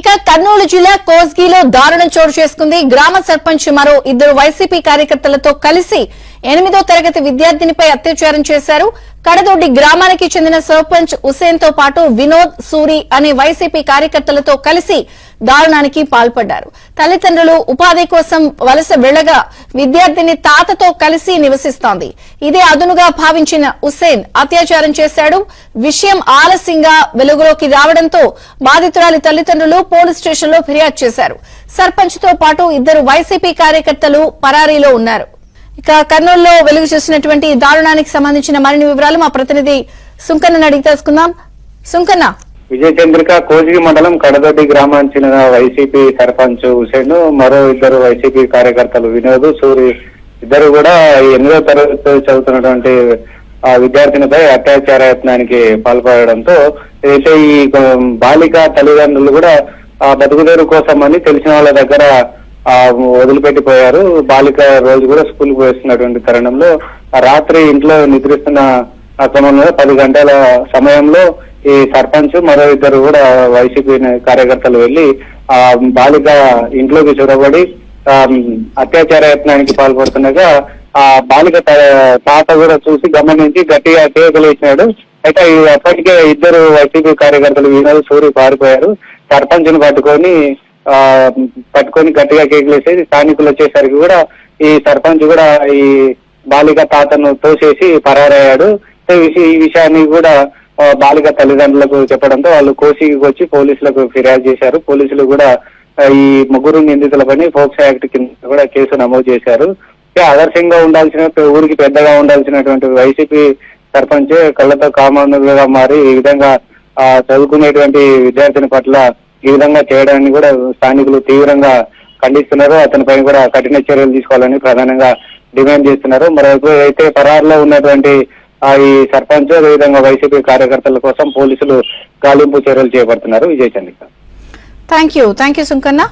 ఇక కర్నూలు జిల్లా కోస్గిలో దారుణం చోటు చేసుకుంది. గ్రామ సర్పంచ్ మరో ఇద్దరు వైసీపీ కార్యకర్తలతో కలిసి ఎనిమిదో తరగతి విద్యార్థినిపై అత్యాచారం చేశారు. కడదొడ్డి గ్రామానికి చెందిన సర్పంచ్ హుసేన్తో పాటు వినోద్ సూరి అనే వైసీపీ కార్యకర్తలతో కలిసి దారుణానికి పాల్పడ్డారు. తల్లిదండ్రులు ఉపాధి కోసం వలస వెళ్ళగా విద్యార్థిని తాతతో కలిసి నివసిస్తోంది. ఇదే అదునుగా భావించిన హుస్సేన్ అత్యాచారం చేశాడు. విషయం ఆలస్యంగా వెలుగులోకి రావడంతో బాధితురాలి తల్లిదండ్రులు పోలీస్ స్టేషన్లో ఫిర్యాదు చేశారు. సర్పంచ్తో పాటు ఇద్దరు వైసీపీ కార్యకర్తలు పరారీలో ఉన్నారు. ఇక కర్నూలులో వెలుగు చూసినటువంటి దారుణానికి సంబంధించిన మరిన్ని వివరాలు మా ప్రతినిధి సుంకన్నను అడిగి తెలుసుకుందాం. సుంకన్న విజయ చంద్రిక కోజిగి మండలం కడదొడ్డి గ్రామానికి చెందిన వైసీపీ సర్పంచ్ హుసేన్ మరో ఇద్దరు వైసీపీ కార్యకర్తలు వినోద్ సూరి ఇద్దరు కూడా ఎనిమిదో తరగతి చదువుతున్నటువంటి ఆ విద్యార్థినిపై అత్యాచార యత్నానికి పాల్పడడంతో అయితే ఈ బాలిక తల్లిదండ్రులు కూడా ఆ బతుకుదేరు కోసం అని తెలిసిన వాళ్ళ దగ్గర ఆ వదిలిపెట్టిపోయారు. బాలిక రోజు కూడా స్కూల్ పోయిస్తున్నటువంటి తరుణంలో ఆ రాత్రి ఇంట్లో నిద్రిస్తున్న ఆ క్రమంలో పది గంటల సమయంలో ఈ సర్పంచ్ మరో ఇద్దరు కూడా వైసీపీ కార్యకర్తలు వెళ్ళి ఆ బాలిక ఇంట్లోకి చొరబడి ఆ, అత్యాచార యత్నానికి పాల్పడుతుండగా ఆ బాలిక తాత కూడా చూసి గమనించి గట్టిగా కేకలేసినాడు అయితే అప్పటికే ఇద్దరు వైసీపీ కార్యకర్తలు వినోద్ సూరి పారిపోయారు. సర్పంచ్ను పట్టుకొని ఆ పట్టుకొని గట్టిగా కేకలేసేసి స్థానికులు వచ్చేసరికి కూడా ఈ సర్పంచ్ కూడా ఈ బాలిక తాతను తోసేసి పరారయ్యాడు. ఈ ఈ విషయాన్ని కూడా బాలిక తల్లిదండ్రులకు చెప్పడంతో వాళ్ళు కోసికి వచ్చి పోలీసులకు ఫిర్యాదు చేశారు. పోలీసులు కూడా ఈ ముగ్గురు నిందితులపైన ఫోక్సో యాక్ట్ కింద కూడా కేసు నమోదు చేశారు. ఆదర్శంగా ఉండాల్సిన ఊరికి పెద్దగా ఉండాల్సినటువంటి వైసీపీ సర్పంచ్ కళ్ళతో కామన్గా మారి ఈ విధంగా ఆ, చదువుకునేటువంటి విద్యార్థిని పట్ల ఈ విధంగా చేయడాన్ని కూడా స్థానికులు తీవ్రంగా ఖండిస్తున్నారు. అతనిపై కూడా కఠిన చర్యలు తీసుకోవాలని ప్రధానంగా డిమాండ్ చేస్తున్నారు. మరోవైపు అయితే పరారులో ఉన్నటువంటి ఈ సర్పంచ్ అదేవిధంగా వైసీపీ కార్యకర్తల కోసం పోలీసులు గాలింపు చర్యలు చేపడుతున్నారు. Vijay Chandrika. Thank you thank you Sunkanna